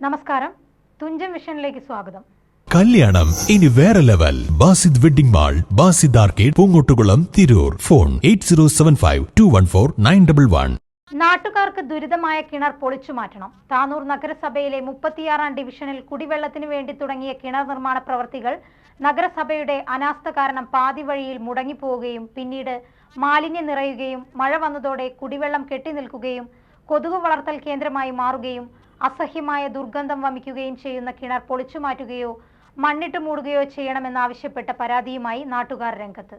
നമസ്കാരം. തുഞ്ചൻ വിഷനിലേക്ക് സ്വാഗതം. കല്യാണം ഇനി വേറെ level. Basid wedding mall Basid arcade Poongottukulam Tirur. Phone eight zero seven five two one four nine double one. നാട്ടുകാർക്ക് ദുരിതമായ കിണർ പൊളിച്ചു മാറ്റണം. താനൂർ നഗരസഭയിലെ മുപ്പത്തിയാറാം ഡിവിഷനിൽ കുടിവെള്ളത്തിനു വേണ്ടി തുടങ്ങിയ കിണർ നിർമ്മാണ പ്രവൃത്തികൾ നഗരസഭയുടെ അനാസ്ഥ കാരണം പാതി വഴിയിൽ മുടങ്ങിപ്പോവുകയും പിന്നീട് മാലിന്യം നിറയുകയും മഴ വന്നതോടെ കുടിവെള്ളം കെട്ടി നിൽക്കുകയും കൊതുക് വളർത്തൽ കേന്ദ്രമായി മാറുകയും അസഹ്യമായ ദുർഗന്ധം വമിക്കുകയും ചെയ്യുന്ന കിണർ പൊളിച്ചു മാറ്റുകയോ മണ്ണിട്ട് മൂടുകയോ ചെയ്യണമെന്നാവശ്യപ്പെട്ട പരാതിയുമായി നാട്ടുകാർ രംഗത്ത്.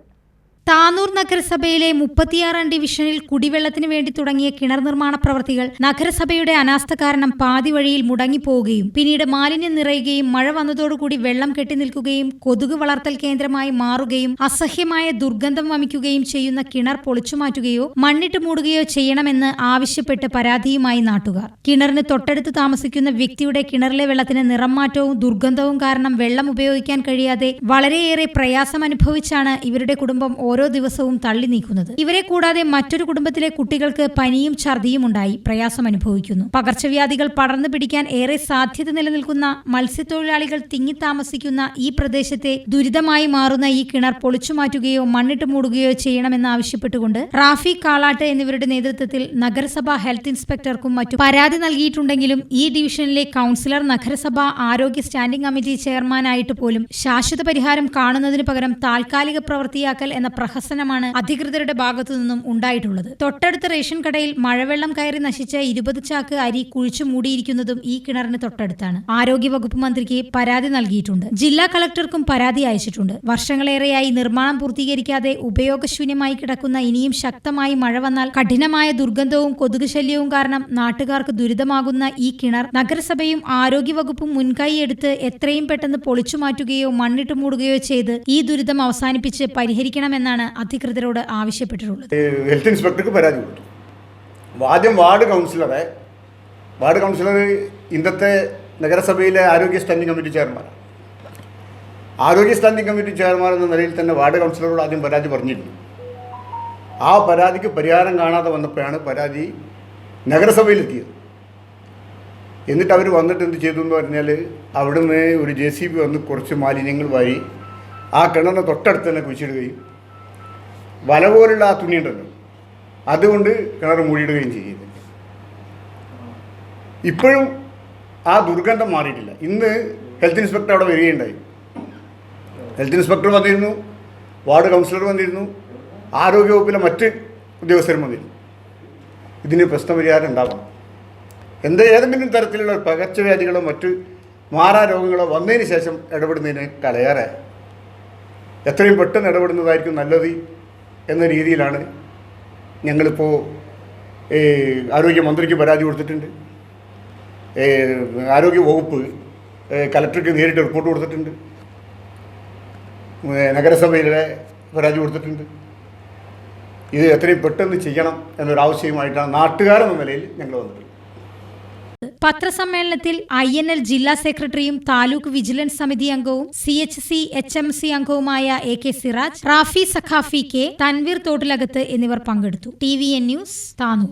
താനൂർ നഗരസഭയിലെ മുപ്പത്തിയാറാം ഡിവിഷനിൽ കുടിവെള്ളത്തിന് വേണ്ടി തുടങ്ങിയ കിണർ നിർമ്മാണ പ്രവൃത്തികൾ നഗരസഭയുടെ അനാസ്ഥ കാരണം പാതി വഴിയിൽ മുടങ്ങിപ്പോവുകയും പിന്നീട് മാലിന്യം നിറയുകയും മഴ വന്നതോടുകൂടി വെള്ളം കെട്ടിനിൽക്കുകയും കൊതുക് വളർത്തൽ കേന്ദ്രമായി മാറുകയും അസഹ്യമായ ദുർഗന്ധം വമിക്കുകയും ചെയ്യുന്ന കിണർ പൊളിച്ചുമാറ്റുകയോ മണ്ണിട്ട് മൂടുകയോ ചെയ്യണമെന്ന് ആവശ്യപ്പെട്ട് പരാതിയുമായി നാട്ടുകാർ. കിണറിന് തൊട്ടടുത്ത് താമസിക്കുന്ന വ്യക്തിയുടെ കിണറിലെ വെള്ളത്തിന് നിറം മാറ്റവും ദുർഗന്ധവും കാരണം വെള്ളം ഉപയോഗിക്കാൻ കഴിയാതെ വളരെയേറെ പ്രയാസം അനുഭവിച്ചാണ് ഇവരുടെ കുടുംബം ഓരോ ദിവസവും തള്ളി നീക്കുന്നത്. ഇവരെ കൂടാതെ മറ്റൊരു കുടുംബത്തിലെ കുട്ടികൾക്ക് പനിയും ഛർദിയും ഉണ്ടായി പ്രയാസം അനുഭവിക്കുന്നു. പകർച്ചവ്യാധികൾ പടർന്നു പിടിക്കാൻ ഏറെ സാധ്യത നിലനിൽക്കുന്ന മത്സ്യത്തൊഴിലാളികൾ തിങ്ങി താമസിക്കുന്ന ഈ പ്രദേശത്തെ ദുരിതമായി മാറുന്ന ഈ കിണർ പൊളിച്ചു മാറ്റുകയോ മണ്ണിട്ട് മൂടുകയോ ചെയ്യണമെന്നാവശ്യപ്പെട്ടുകൊണ്ട് റാഫി കാളാട്ട് എന്നിവരുടെ നേതൃത്വത്തിൽ നഗരസഭാ ഹെൽത്ത് ഇൻസ്പെക്ടർക്കും മറ്റും പരാതി നൽകിയിട്ടുണ്ടെങ്കിലും ഈ ഡിവിഷനിലെ കൌൺസിലർ നഗരസഭാ ആരോഗ്യ സ്റ്റാൻഡിംഗ് കമ്മിറ്റി ചെയർമാനായിട്ട് പോലും ശാശ്വത പരിഹാരം കാണുന്നതിന് പകരം താൽക്കാലിക പ്രവൃത്തിയാക്കൽ എന്ന പ്രഹസനമാണ് അധികൃതരുടെ ഭാഗത്തു നിന്നും ഉണ്ടായിട്ടുള്ളത്. തൊട്ടടുത്ത റേഷൻ കടയിൽ മഴവെള്ളം കയറി നശിച്ച ഇരുപത് ചാക്ക് അരി കുഴിച്ചു മൂടിയിരിക്കുന്നതും ഈ കിണറിന് തൊട്ടടുത്താണ്. ആരോഗ്യവകുപ്പ് മന്ത്രിക്ക് പരാതി നൽകിയിട്ടുണ്ട്. ജില്ലാ കളക്ടർക്കും പരാതി അയച്ചിട്ടുണ്ട്. വർഷങ്ങളേറെയായി നിർമ്മാണം പൂർത്തീകരിക്കാതെ ഉപയോഗശൂന്യമായി കിടക്കുന്ന ഇനിയും ശക്തമായി മഴ വന്നാൽ കഠിനമായ ദുർഗന്ധവും കൊതുക് ശല്യവും കാരണം നാട്ടുകാർക്ക് ദുരിതമാകുന്ന ഈ കിണർ നഗരസഭയും ആരോഗ്യവകുപ്പും മുൻകൈയെടുത്ത് എത്രയും പെട്ടെന്ന് പൊളിച്ചു മാറ്റുകയോ മണ്ണിട്ട് മൂടുകയോ ചെയ്ത് ഈ ദുരിതം അവസാനിപ്പിച്ച് പരിഹരിക്കണമെന്നാണ് അധികൃതരോട് ആവശ്യപ്പെട്ടിട്ടുള്ളത്. ഹെൽത്ത് ഇൻസ്പെക്ടർക്ക് പരാതി കൊടുത്തു. ആദ്യം വാർഡ് കൗൺസിലറെ വാർഡ് കൗൺസിലർ ഇന്നത്തെ നഗരസഭയിലെ ആരോഗ്യ സ്റ്റാൻഡിംഗ് കമ്മിറ്റി ചെയർമാൻ ആരോഗ്യ സ്റ്റാൻഡിംഗ് കമ്മിറ്റി ചെയർമാൻ എന്ന നിലയിൽ തന്നെ വാർഡ് കൗൺസിലറോട് ആദ്യം പരാതി പറഞ്ഞിരുന്നു. ആ പരാതിക്ക് പരിഹാരം കാണാതെ വന്നപ്പോഴാണ് പരാതി നഗരസഭയിലെത്തിയത്. എന്നിട്ട് അവർ വന്നിട്ട് എന്ത് ചെയ്തു എന്ന് പറഞ്ഞാൽ അവിടുന്ന് ഒരു ജെ സി ബി വന്ന് കുറച്ച് മാലിന്യങ്ങൾ വാരി ആ കിണറിന് തൊട്ടടുത്ത് തന്നെ കുഴിച്ചിടുകയും വല പോലുള്ള ആ തുണി ഉണ്ടല്ലോ. അതുകൊണ്ട് കിണർ മൂടിയിടുകയും ചെയ്യുന്നത് ഇപ്പോഴും ആ ദുർഗന്ധം മാറിയിട്ടില്ല. ഇന്ന് ഹെൽത്ത് ഇൻസ്പെക്ടർ അവിടെ വരികയുണ്ടായി. ഹെൽത്ത് ഇൻസ്പെക്ടർ വന്നിരുന്നു വാർഡ് കൗൺസിലർ വന്നിരുന്നു ആരോഗ്യവകുപ്പിലെ മറ്റ് ഉദ്യോഗസ്ഥരും വന്നിരുന്നു. ഇതിന് പ്രശ്നപരിഹാരം ഉണ്ടാവണം. എന്ത് ഏതെങ്കിലും തരത്തിലുള്ള പകർച്ചവ്യാധികളോ മറ്റ് മാറാ രോഗങ്ങളോ വന്നതിന് ശേഷം ഇടപെടുന്നതിന് കലയേറെ എത്രയും പെട്ടെന്ന് ഇടപെടുന്നതായിരിക്കും നല്ലത്. എന്ന രീതിയിലാണ് ഞങ്ങളിപ്പോൾ ആരോഗ്യമന്ത്രിക്ക് പരാതി കൊടുത്തിട്ടുണ്ട്. ആരോഗ്യ വകുപ്പ് കലക്ടർക്ക് നേരിട്ട് റിപ്പോർട്ട് കൊടുത്തിട്ടുണ്ട്. നഗരസഭയിലെ പരാതി കൊടുത്തിട്ടുണ്ട്. ഇത് എത്രയും പെട്ടെന്ന് ചെയ്യണം എന്നൊരാവശ്യവുമായിട്ടാണ് നാട്ടുകാരെന്ന നിലയിൽ ഞങ്ങൾ വന്നിട്ടുള്ളത് പത്രസമ്മേളനത്തിൽ ഐ എൻ എൽ ജില്ലാ സെക്രട്ടറിയും താലൂക്ക് വിജിലൻസ് സമിതി അംഗവും C H C H M C അംഗവുമായ A K Siraj Rafi Saqafi K Tanveer Thottilakath എന്നിവർ പങ്കെടുത്തു. T V N news Tanur.